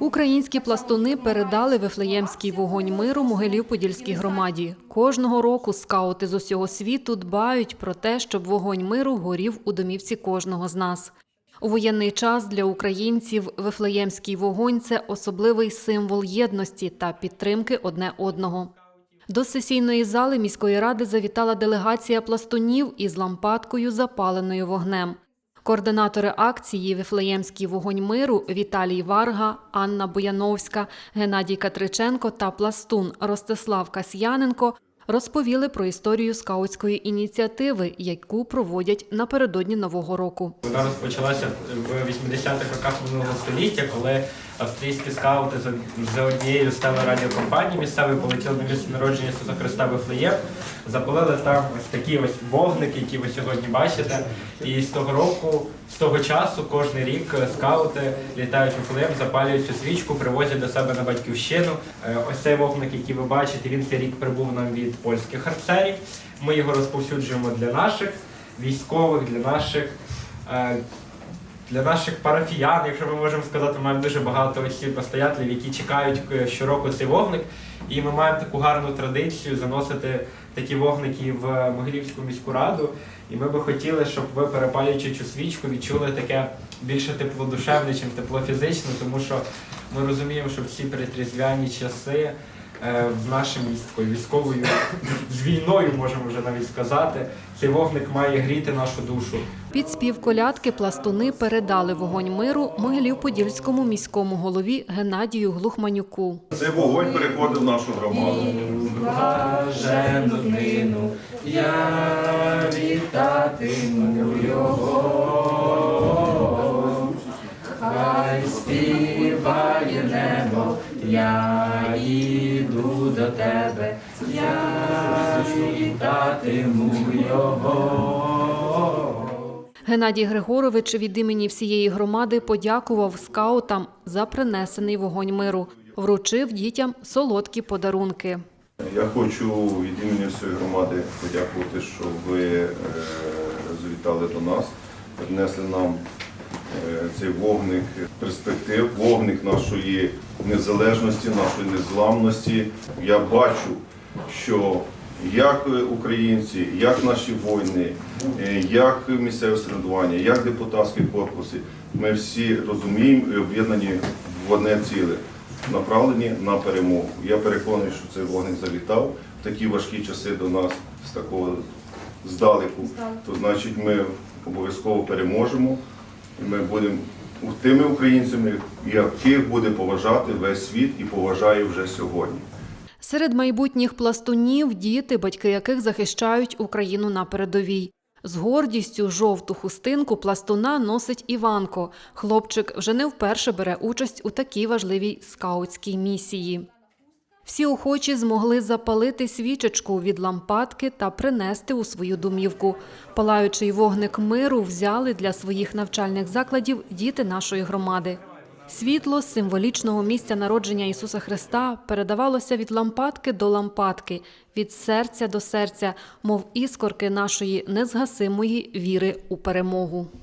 Українські пластуни передали Вифлеємський вогонь миру Могилів-Подільській громаді. Кожного року скаути з усього світу дбають про те, щоб вогонь миру горів у домівці кожного з нас. У воєнний час для українців Вифлеємський вогонь це особливий символ єдності та підтримки одне одного. До сесійної зали міської ради завітала делегація пластунів із лампадкою, запаленою вогнем. Координатори акції Вифлеємський вогонь миру Віталій Варга, Анна Бояновська, Геннадій Катриченко та пластун Ростислав Касьяненко розповіли про історію скаутської ініціативи, яку проводять напередодні нового року. Вона розпочалася в 80-х роках минулого століття, коли австрійські скаути за, однією з телерадіокомпаній місцевої полетіли на місце народження Ісуса Христа Вифлеєм, запалили там ось такі ось вогники, які ви сьогодні бачите. І з того року, з того часу, кожен рік скаути літають Вифлеєм, запалюють цю свічку, привозять до себе на батьківщину. Е, Ось цей вогник, який ви бачите, він цей рік прибув нам від польських харцерів. Ми його розповсюджуємо для наших військових, для наших. е, Для наших парафіян, якщо ми можемо сказати, ми маємо дуже багато осіб настоятелів, які чекають е, щороку цей вогник. І ми маємо таку гарну традицію заносити такі вогники в Могилівську міську раду. І ми би хотіли, щоб ви, перепалюючи цю свічку, відчули таке більше теплодушевне, чим теплофізичне, тому що ми розуміємо, що в ці перетрізвяні часи в нашій такою військовою з війною, можемо вже навіть сказати, цей вогник має гріти нашу душу. Під спів колядки пластуни передали вогонь миру Могилів-Подільському міському голові Геннадію Глухманюку. Цей вогонь переходив в нашу громаду. Блажену днину я вітатиму його. Хай співає тебе, я вітатиму його. Геннадій Григорович від імені всієї громади подякував скаутам за принесений вогонь миру, вручив дітям солодкі подарунки. Я хочу від імені всієї громади подякувати, що ви е, завітали до нас, принесли нам е, цей вогник перспектив, вогник нашої незалежності, нашої незламності. Я бачу, що як українці, як наші воїни, е, як місцеве середування, як депутатські корпуси, ми всі розуміємо і об'єднані в одне ціле, направлені на перемогу. Я переконаний, що цей вогник завітав в такі важкі часи до нас з такого здалеку. То значить, ми обов'язково переможемо. І ми будемо тими українцями, яких буде поважати весь світ і поважає вже сьогодні. Серед майбутніх пластунів діти, батьки яких захищають Україну на передовій. З гордістю жовту хустинку пластуна носить Іванко. Хлопчик вже не вперше бере участь у такій важливій скаутській місії. Всі охочі змогли запалити свічечку від лампадки та принести у свою домівку. Палаючий вогник миру взяли для своїх навчальних закладів діти нашої громади. Світло з символічного місця народження Ісуса Христа передавалося від лампадки до лампадки, від серця до серця, мов іскорки нашої незгасимої віри у перемогу.